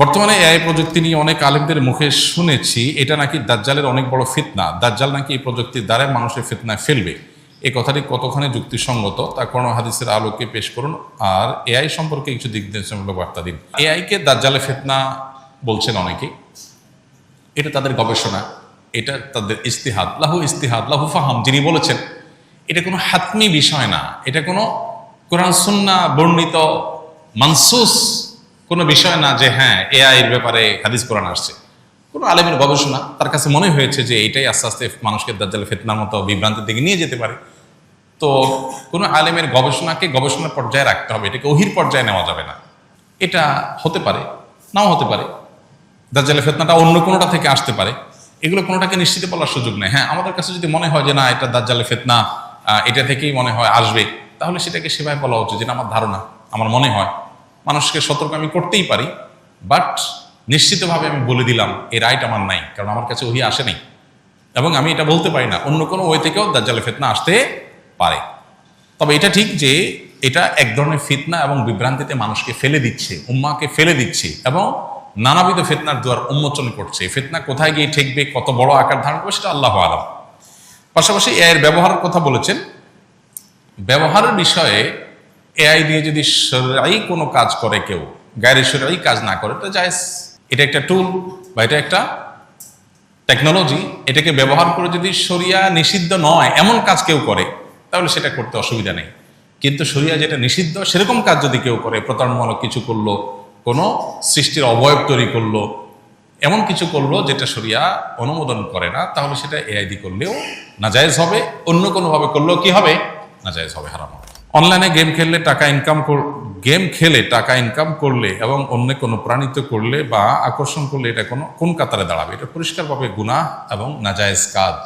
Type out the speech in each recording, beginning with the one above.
বর্তমানে এআই প্রযুক্তি নিয়ে অনেক আলেমদের মুখে শুনেছি, এটা নাকি দাজ্জালের অনেক বড় ফিতনা। দাজ্জাল নাকি এই প্রযুক্তির দ্বারাই মানুষের ফিতনায় ফেলবে। এই কথাটি কতখানি যুক্তিসঙ্গত, তা কোনো হাদিসের আলোকে পেশ করুন। আর এআই সম্পর্কে কিছু দিক নির্দেশমূলক বার্তা দিন। এআইকে দাজ্জালের ফিতনা বলছেন অনেকে এটা তাদের গবেষণা, এটা তাদের ইস্তিহাদ। লাহু ইস্তিহাদ, লাহু ফাহাম, যিনি বলেছেন, এটা কোনো হাতমি বিষয় না। এটা কোনো কোরআন সুন্না বর্ণিত মানসুস কোনো বিষয় না যে হ্যাঁ এআই এর ব্যাপারে হাদিস কোরআন আসছে। কোনো আলেমের গবেষণা তার কাছে মনে হয়েছে যে এটাই আস্তে আস্তে মানুষকে দাজ্জাল ফেতনার মতো বিভ্রান্তির দিকে নিয়ে যেতে পারে। তো কোনো আলেমের গবেষণাকে গবেষণার পর্যায়ে রাখতে হবে। এটাকে ওহির পর্যায়ে নেওয়া যাবে না। এটা হতে পারে, নাও হতে পারে। দাজ্জালের ফেতনাটা অন্য কোনোটা থেকে আসতে পারে। এগুলো কোনোটাকে নিশ্চিত বলার সুযোগ নেই। হ্যাঁ আমাদের কাছে যদি মনে হয় যে, না, এটা দাজ্জালের ফেতনা এটা থেকেই মনে হয় আসবে, তাহলে সেটাকে সেভাবে বলা উচিত যেটা আমার ধারণা, আমার মনে হয়। মানুষকে সতর্ক আমি করতেই পারি বাট নিশ্চিতভাবে আমি বলে দিলাম, এই রাইট আমার নাই, কারণ আমার কাছে ওহি আসে নাই। এবং আমি এটা বলতে পারি না, অন্য কোনো ওয়ে থেকেও দাজ্জালের ফেতনা আসতে পারে। তবে এটা ঠিক যে এটা এক ধরনের ফিতনা এবং বিভ্রান্তিতে মানুষকে ফেলে দিচ্ছে, উম্মাকে ফেলে দিচ্ছে, এবং নানাবিধ ফিতনার দুয়ার উন্মোচন করছে। ফেতনা কোথায় গিয়ে ঠেকবে, কত বড় আকার ধারণ করবে, সেটা আল্লাহ আলম। পাশাপাশি এর ব্যবহারের কথা বলেছেন। ব্যবহারের বিষয়ে এআই দিয়ে যদি সরাই কোনো কাজ করে কেউ গায়ের সরাই কাজ না করে, তো জায়েজ। এটা একটা টুল বা এটা একটা টেকনোলজি এটাকে ব্যবহার করে যদি শরিয়া নিষিদ্ধ নয়, এমন কাজ কেউ করে, তাহলে সেটা করতে অসুবিধা নেই। কিন্তু শরিয়া যেটা নিষিদ্ধ, সেরকম কাজ যদি কেউ করে, প্রতারণামূলক কিছু করল, কোনো সৃষ্টির অবয়ব তৈরি করল, এমন কিছু করল যেটা শরিয়া অনুমোদন করে না, তাহলে সেটা এআইডি করলেও নাজায়েজ হবে, অন্য কোনোভাবে করলেও কি হবে? নাজায়েজ হবে, হারাম হবে। অনলাইনে গেম খেললে টাকা ইনকাম গেম খেলে টাকা ইনকাম করলে এবং অন্য কোনো প্রাণিত করলে বা আকর্ষণ করলে এটা কোনো, কোন কাতারে দাঁড়াবে? এটা পরিষ্কারভাবে গুনাহ এবং নাজায়েজ কাজ।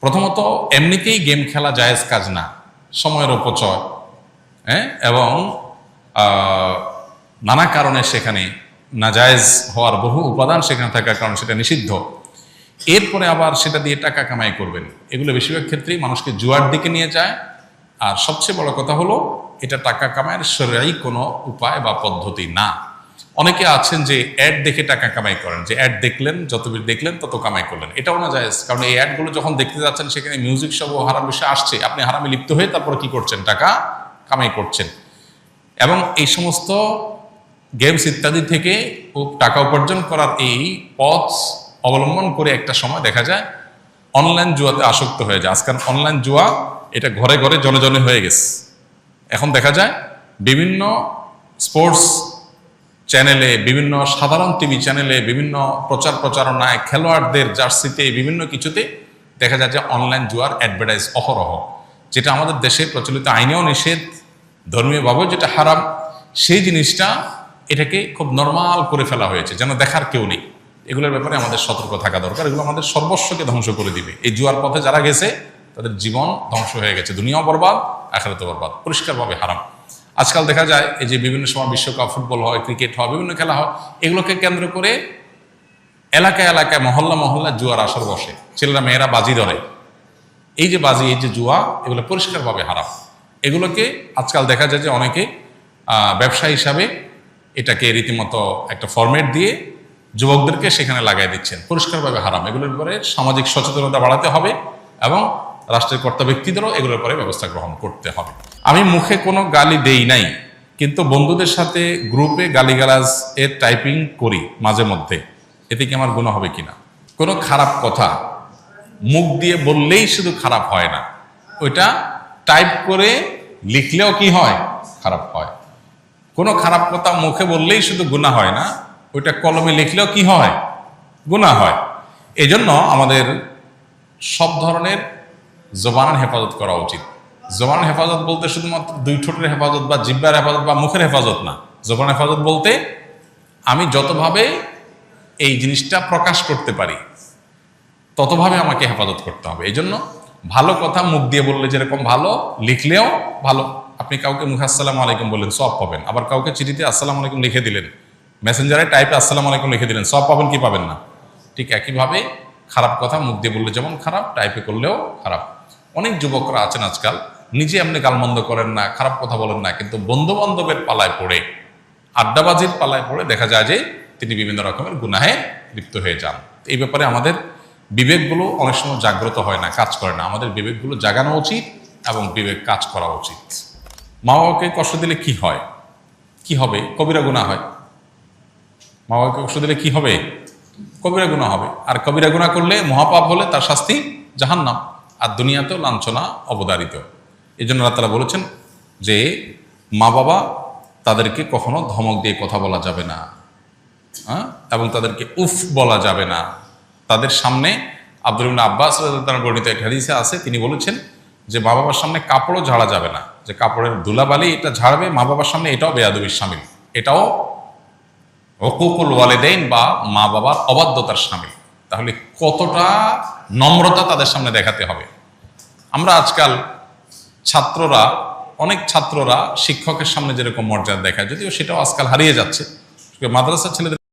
প্রথমত, এমনিতেই গেম খেলা জায়েজ কাজ না। সময়ের অপচয় হ্যাঁ? এবং নানা কারণে সেখানে নাজায়েজ হওয়ার বহু উপাদান সেখানে থাকার কারণে সেটা নিষিদ্ধ। এরপরে আবার সেটা দিয়ে টাকা কামাই করবেন। এগুলো বেশিরভাগ ক্ষেত্রেই মানুষকে জুয়ার দিকে নিয়ে যায় আর সবচেয়ে বড় কথা হলো, এটা টাকা কামাইয়ের সরাই কোনো উপায় বা পদ্ধতি না। অনেকে আছেন যে অ্যাড দেখে টাকা কামাই করেন, যে অ্যাড দেখলেন, যত দেখলেন, তত কামাই করলেন। এটাও না যায় কারণ এই অ্যাডগুলো যখন দেখতে যাচ্ছেন, সেখানে মিউজিক সব হারাম বিষয় আসছে। আপনি হারামে লিপ্ত হয়ে তারপর কি করছেন? টাকা কামাই করছেন। এবং এই সমস্ত গেমস ইত্যাদি থেকে টাকা উপার্জন করার এই পথ অবলম্বন করে একটা সময় দেখা যায় অনলাইন জুয়াতে আসক্ত হয়ে যায়। আজকাল অনলাইন জুয়া এটা ঘরে ঘরে জনে জনে হয়ে গেছে। এখন দেখা যায় বিভিন্ন স্পোর্টস চ্যানেলে বিভিন্ন সাধারণ টিভি চ্যানেলে বিভিন্ন প্রচার প্রচারণায় খেলোয়াড়দের জার্সিতে, বিভিন্ন কিছুতে দেখা যায় যে অনলাইন জুয়ার অ্যাডভার্টাইজ অহরহ। যেটা আমাদের দেশে প্রচলিত আইনেও নিষেধ ধর্মীয়ভাবে যেটা হারাম, সেই জিনিসটা এটাকে খুব নর্মাল করে ফেলা হয়েছে, যেন দেখার কেউ নেই। এগুলোর ব্যাপারে আমাদের সতর্ক থাকা দরকার। এগুলো আমাদের সর্বস্বকে ধ্বংস করে দিবে। এই জুয়ার পথে যারা গেছে, তাদের জীবন ধ্বংস হয়ে গেছে। দুনিয়াও বরবাদ আখেরাতে বরবাদ। পরিষ্কারভাবে হারাম। আজকাল দেখা যায়, এই যে বিভিন্ন সময় বিশ্বকাপ ফুটবল হয়, ক্রিকেট হয়, বিভিন্ন খেলা হয়, এগুলোকে কেন্দ্র করে এলাকায় এলাকায়, মহল্লা মহল্লা জুয়ার আসর বসে। ছেলেরা, মেয়েরা বাজি ধরে। এই যে বাজি, এই যে জুয়া, এগুলো পরিষ্কারভাবে হারাম। এগুলোকে আজকাল দেখা যায় যে অনেকে ব্যবসা হিসাবে এটাকে রীতিমতো একটা ফরম্যাট দিয়ে যুবকদেরকে সেখানে লাগাই দিচ্ছেন। পরিষ্কারভাবে হারাম। এগুলোর ব্যাপারে সামাজিক সচেতনতা বাড়াতে হবে এবং রাষ্ট্রের কর্তা ব্যক্তিদেরও এগুলোর পরে ব্যবস্থা গ্রহণ করতে হবে। আমি মুখে কোনো গালি দেই নাই, কিন্তু বন্ধুদের সাথে গ্রুপে গালিগালাজ এর টাইপিং করি মাঝে মধ্যে। এতে কি আমার গুণ হবে কিনা? কোনো খারাপ কথা মুখ দিয়ে বললেই শুধু খারাপ হয় না। ওইটা টাইপ করে লিখলেও কি হয়? খারাপ হয়। কোনো খারাপ কথা মুখে বললেই শুধু গুণা হয় না ওইটা কলমে লিখলেও কি হয়? গুণা হয়। এজন্য আমাদের সব ধরনের জবানের হেফাজত করা উচিত। জবানের হেফাজত বলতে শুধুমাত্র দুই ঠোঁটের হেফাজত বা জিব্বার হেফাজত বা মুখের হেফাজত না। জবান হেফাজত বলতে আমি যতভাবে এই জিনিসটা প্রকাশ করতে পারি, ততভাবে আমাকে হেফাজত করতে হবে। এই জন্য ভালো কথা মুখ দিয়ে বললে যেরকম ভালো, লিখলেও ভালো। আপনি কাউকে মুখে আসসালামু আলাইকুম বললেন সব পাবেন। আবার কাউকে চিঠিতে আসসালামু আলাইকুম লিখে দিলেন মেসেঞ্জারে টাইপে আসসালামু আলাইকুম লিখে দিলেন। সব পাবেন, কি পাবেন না? ঠিক একইভাবে খারাপ কথা, মুখ দিয়ে বললে যেমন খারাপ টাইপে করলেও খারাপ। অনেক যুবকরা আছেন আজকাল, নিজে এমনি গালমন্দ করেন না, খারাপ কথা বলেন না, কিন্তু বন্ধু বান্ধবের পালায় পড়ে, আড্ডাবাজির পালায় পড়ে দেখা যায় যে তিনি বিভিন্ন রকমের গুনাহে লিপ্ত হয়ে যান। এই ব্যাপারে আমাদের বিবেকগুলো অনেক সময় জাগ্রত হয় না, কাজ করে না। আমাদের বিবেকগুলো জাগানো উচিত এবং বিবেক কাজ করা উচিত। মা বাবাকে কষ্ট দিলে কি হয়? কি হবে? কবিরা গুণা হয়। মা বাবাকে কষ্ট দিলে কি হবে? কবিরা গুণা হবে। আর কবিরা গুণা করলে মহাপাপ হলে তার শাস্তি জাহান্নাম, আর দুনিয়াতেও লাঞ্ছনা অবদারিত এই জন্য আল্লাহ বলেছেন যে, মা বাবা তাদেরকে কখনো ধমক দিয়ে কথা বলা যাবে না হ্যাঁ এবং তাদেরকে উফ বলা যাবে না। তাদের সামনে আব্দুল আব্বাস রাদিয়াল্লাহু বর্ণিত এক হাদিসে আছে, তিনি বলেছেন যে, মা বাবার সামনে কাপড়ও ঝাড়া যাবে না। যে কাপড়ের ধুলাবালি এটা ঝাড়বে, মা বাবার সামনে এটাও বেয়াদবির সামিল। এটাও হকুকুল ওয়ালেদাইন বা মা বাবার অবাধ্যতার সামিল। তাহলে কতটা নম্রতা তাদের সামনে দেখাতে হবে? আমরা আজকাল ছাত্ররা, অনেক ছাত্ররা শিক্ষকের সামনে যেরকম মর্যাদা দেখায়, যদিও সেটাও আজকাল হারিয়ে যাচ্ছে। মাদ্রাসার ছেলেদের